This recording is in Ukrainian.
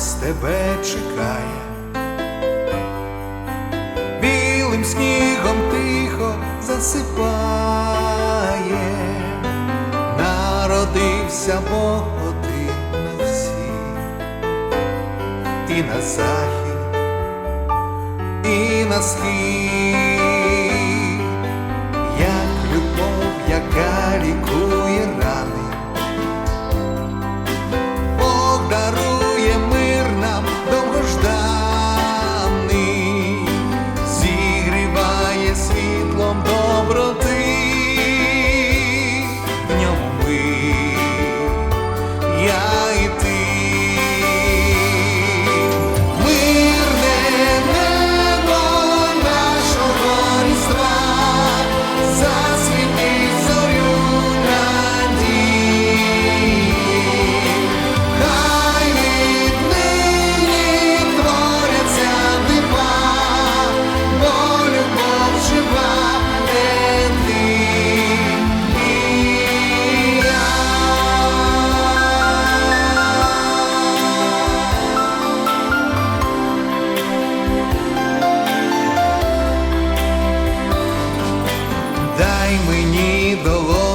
хтось тебе чекає, білим снігом тихо засипає, народився Бог один на всіх, і на захід, і на схід, Дай мені тобою.